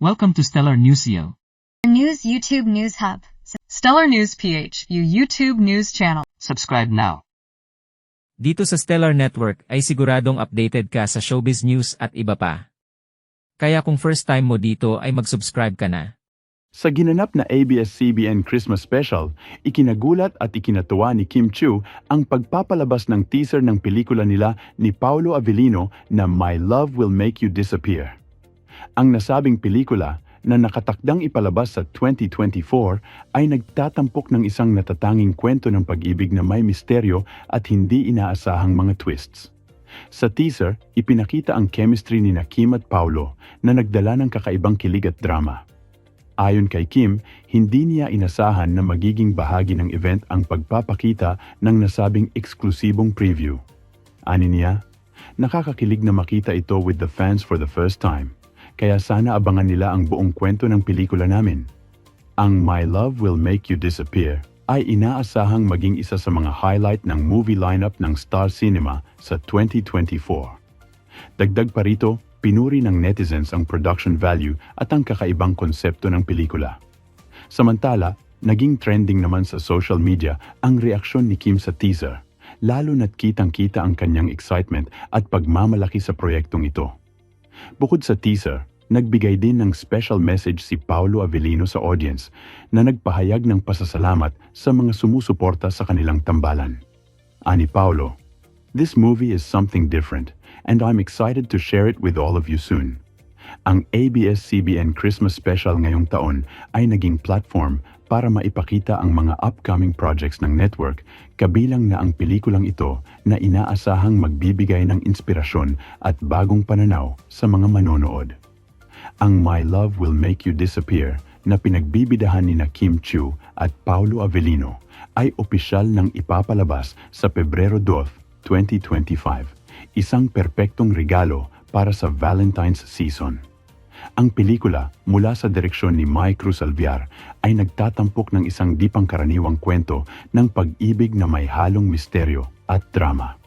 Welcome to Stellar Newsio. News YouTube News Hub. Stellar News PH, you YouTube news channel. Subscribe now. Dito sa Stellar Network ay siguradong updated ka sa showbiz news at iba pa. Kaya kung first time mo dito ay mag-subscribe ka na. Sa ginanap na ABS-CBN Christmas Special, ikinagulat at ikinatuwa ni Kim Chiu ang pagpapalabas ng teaser ng pelikula nila ni Paolo Avellino na My Love Will Make You Disappear. Ang nasabing pelikula na nakatakdang ipalabas sa 2024 ay nagtatampok ng isang natatanging kwento ng pag-ibig na may misteryo at hindi inaasahang mga twists. Sa teaser, ipinakita ang chemistry ni Kim at Paulo na nagdala ng kakaibang kilig at drama. Ayon kay Kim, hindi niya inasahan na magiging bahagi ng event ang pagpapakita ng nasabing eksklusibong preview. Ani niya, nakakakilig na makita ito with the fans for the first time, kaya sana abangan nila ang buong kwento ng pelikula namin. Ang My Love Will Make You Disappear ay inaasahang maging isa sa mga highlight ng movie lineup ng Star Cinema sa 2024. Dagdag pa rito, pinuri ng netizens ang production value at ang kakaibang konsepto ng pelikula. Samantala, naging trending naman sa social media ang reaksyon ni Kim sa teaser, lalo na't kitang-kita ang kanyang excitement at pagmamalaki sa proyektong ito. Bukod sa teaser, nagbigay din ng special message si Paulo Avellino sa audience na nagpahayag ng pasasalamat sa mga sumusuporta sa kanilang tambalan. Ani Paulo, This movie is something different and I'm excited to share it with all of you soon. Ang ABS-CBN Christmas Special ngayong taon ay naging platform para maipakita ang mga upcoming projects ng network kabilang na ang pelikulang ito na inaasahang magbibigay ng inspirasyon at bagong pananaw sa mga manonood. Ang My Love Will Make You Disappear na pinagbibidahan ni Kim Chiu at Paulo Avellino ay opisyal ng ipapalabas sa Pebrero 2, 2025, isang perpektong regalo para sa Valentine's season. Ang pelikula mula sa direksyon ni Mike Cruz Alviar ay nagtatampok ng isang di pangkaraniwang kwento ng pag-ibig na may halong misteryo at drama.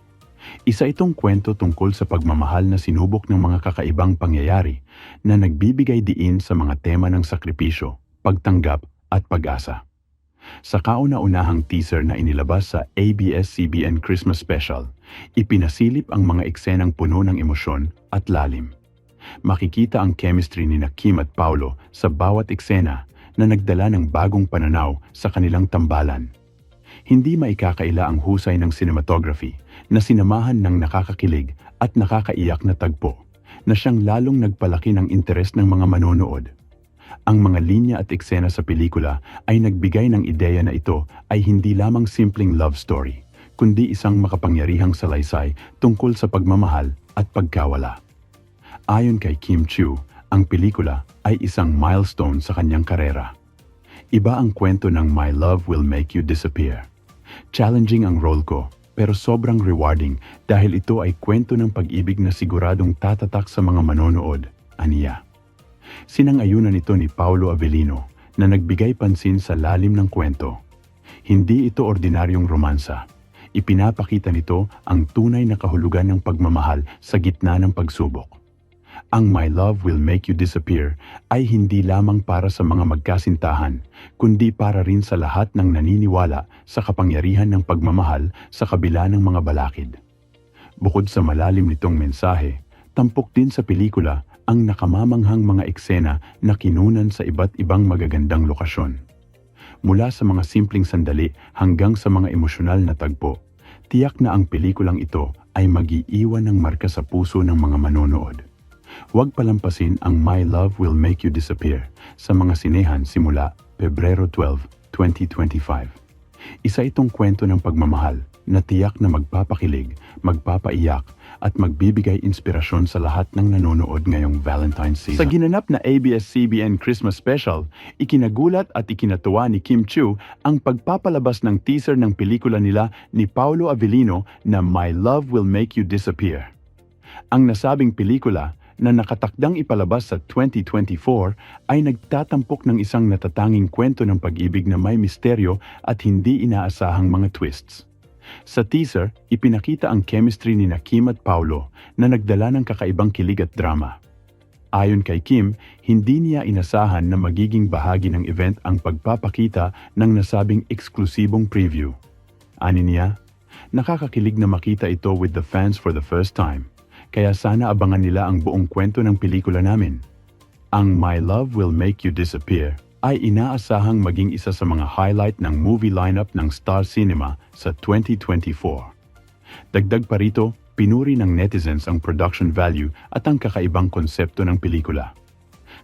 Isa itong kwento tungkol sa pagmamahal na sinubok ng mga kakaibang pangyayari na nagbibigay diin sa mga tema ng sakripisyo, pagtanggap at pag-asa. Sa kauna-unahang teaser na inilabas sa ABS-CBN Christmas Special, ipinasilip ang mga eksenang puno ng emosyon at lalim. Makikita ang chemistry ni Kim at Paulo sa bawat eksena na nagdala ng bagong pananaw sa kanilang tambalan. Hindi maikakaila ang husay ng cinematography na sinamahan ng nakakakilig at nakakaiyak na tagpo na siyang lalong nagpalaki ng interes ng mga manonood. Ang mga linya at eksena sa pelikula ay nagbigay ng ideya na ito ay hindi lamang simpleng love story, kundi isang makapangyarihang salaysay tungkol sa pagmamahal at pagkawala. Ayon kay Kim Chiu, ang pelikula ay isang milestone sa kanyang karera. Iba ang kwento ng My Love Will Make You Disappear. Challenging ang role ko, pero sobrang rewarding dahil ito ay kwento ng pag-ibig na siguradong tatatak sa mga manonood, aniya. Sinangayunan ito ni Paulo Avellino na nagbigay pansin sa lalim ng kwento. Hindi ito ordinaryong romansa. Ipinapakita nito ang tunay na kahulugan ng pagmamahal sa gitna ng pagsubok. Ang My Love Will Make You Disappear ay hindi lamang para sa mga magkasintahan, kundi para rin sa lahat ng naniniwala sa kapangyarihan ng pagmamahal sa kabila ng mga balakid. Bukod sa malalim nitong mensahe, tampok din sa pelikula ang nakamamanghang mga eksena na kinunan sa iba't ibang magagandang lokasyon. Mula sa mga simpleng sandali hanggang sa mga emosyonal na tagpo, tiyak na ang pelikulang ito ay magiiwan ng marka sa puso ng mga manonood. Huwag palampasin ang My Love Will Make You Disappear sa mga sinehan simula Pebrero 12, 2025. Isa itong kwento ng pagmamahal na tiyak na magpapakilig, magpapaiyak at magbibigay inspirasyon sa lahat ng nanonood ngayong Valentine's season. Sa ginanap na ABS-CBN Christmas Special, ikinagulat at ikinatuwa ni Kim Chiu ang pagpapalabas ng teaser ng pelikula nila ni Paulo Avellino na My Love Will Make You Disappear. Ang nasabing pelikula na nakatakdang ipalabas sa 2024 ay nagtatampok ng isang natatanging kwento ng pag-ibig na may misteryo at hindi inaasahang mga twists. Sa teaser, ipinakita ang chemistry ni Kim at Paulo na nagdala ng kakaibang kilig at drama. Ayon kay Kim, hindi niya inasahan na magiging bahagi ng event ang pagpapakita ng nasabing eksklusibong preview. Ani niya, nakakakilig na makita ito with the fans for the first time, kaya sana abangan nila ang buong kwento ng pelikula namin. Ang My Love Will Make You Disappear ay inaasahang maging isa sa mga highlight ng movie lineup ng Star Cinema sa 2024. Dagdag pa rito, pinuri ng netizens ang production value at ang kakaibang konsepto ng pelikula.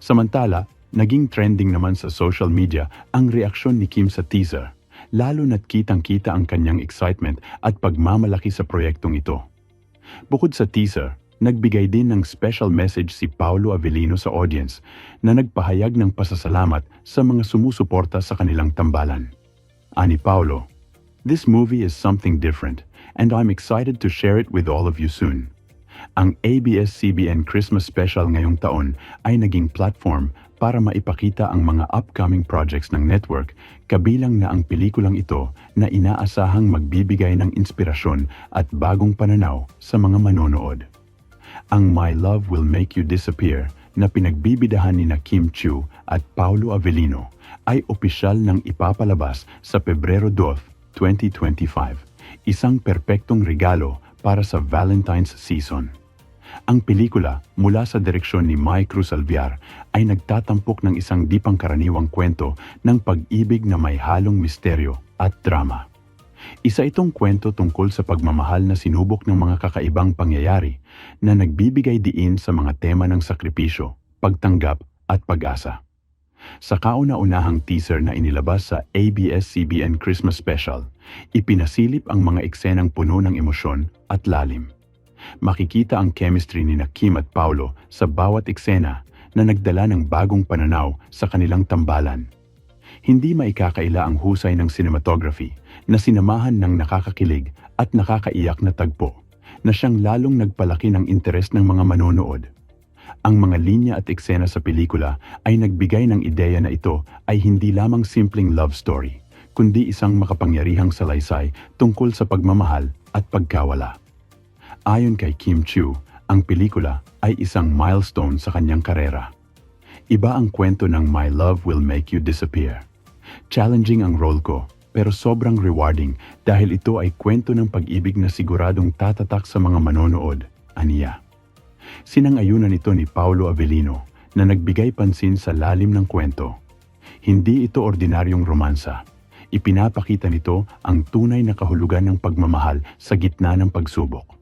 Samantala, naging trending naman sa social media ang reaksyon ni Kim sa teaser, lalo na't kitang-kita ang kanyang excitement at pagmamalaki sa proyektong ito. Bukod sa teaser, nagbigay din ng special message si Paulo Avellino sa audience na nagpahayag ng pasasalamat sa mga sumusuporta sa kanilang tambalan. Ani Paulo, This movie is something different and I'm excited to share it with all of you soon. Ang ABS-CBN Christmas Special ngayong taon ay naging platform para maipakita ang mga upcoming projects ng network kabilang na ang pelikulang ito na inaasahang magbibigay ng inspirasyon at bagong pananaw sa mga manonood. Ang My Love Will Make You Disappear na pinagbibidahan ni na Kim Chiu at Paulo Avellino ay opisyal ng ipapalabas sa Pebrero 2, 2025, isang perpektong regalo para sa Valentine's season. Ang pelikula mula sa direksyon ni Mai Cruz ay nagtatampok ng isang di pangkaraniwang kwento ng pag-ibig na may halong misteryo at drama. Isa itong kwento tungkol sa pagmamahal na sinubok ng mga kakaibang pangyayari na nagbibigay diin sa mga tema ng sakripisyo, pagtanggap at pag-asa. Sa kauna-unahang teaser na inilabas sa ABS-CBN Christmas Special, ipinasilip ang mga eksenang puno ng emosyon at lalim. Makikita ang chemistry ni Kim at Paulo sa bawat eksena na nagdala ng bagong pananaw sa kanilang tambalan. Hindi maikakaila ang husay ng cinematography na sinamahan ng nakakakilig at nakakaiyak na tagpo na siyang lalong nagpalaki ng interes ng mga manonood. Ang mga linya at eksena sa pelikula ay nagbigay ng ideya na ito ay hindi lamang simpleng love story, kundi isang makapangyarihang salaysay tungkol sa pagmamahal at pagkawala. Ayon kay Kim Chiu, ang pelikula ay isang milestone sa kanyang karera. Iba ang kwento ng My Love Will Make You Disappear. Challenging ang role ko, pero sobrang rewarding dahil ito ay kwento ng pag-ibig na siguradong tatatak sa mga manonood, aniya. Sinangayunan ito ni Paulo Avellino na nagbigay pansin sa lalim ng kwento. Hindi ito ordinaryong romansa. Ipinapakita nito ang tunay na kahulugan ng pagmamahal sa gitna ng pagsubok.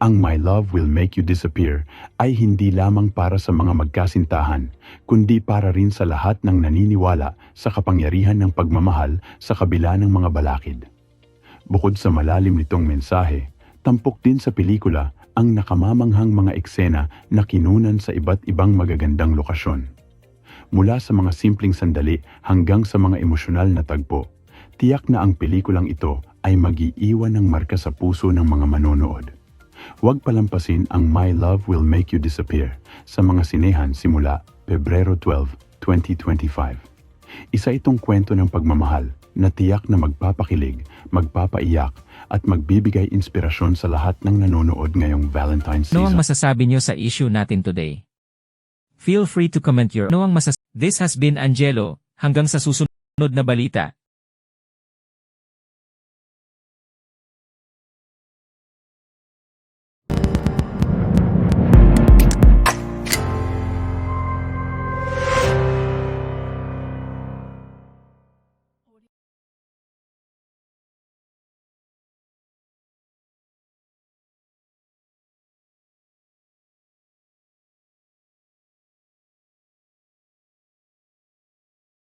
Ang My Love Will Make You Disappear ay hindi lamang para sa mga magkasintahan, kundi para rin sa lahat ng naniniwala sa kapangyarihan ng pagmamahal sa kabila ng mga balakid. Bukod sa malalim nitong mensahe, tampok din sa pelikula ang nakamamanghang mga eksena na kinunan sa iba't ibang magagandang lokasyon. Mula sa mga simpleng sandali hanggang sa mga emosyonal na tagpo, tiyak na ang pelikulang ito ay mag-iiwan ng marka sa puso ng mga manonood. Huwag palampasin ang My Love Will Make You Disappear sa mga sinehan simula Pebrero 12, 2025. Isa itong kwento ng pagmamahal na tiyak na magpapakilig, magpapaiyak at magbibigay inspirasyon sa lahat ng nanonood ngayong Valentine's Ano ang season. masasabi nyo sa issue natin today? Feel free to comment your ano ang masas... This has been Angelo, hanggang sa susunod na balita.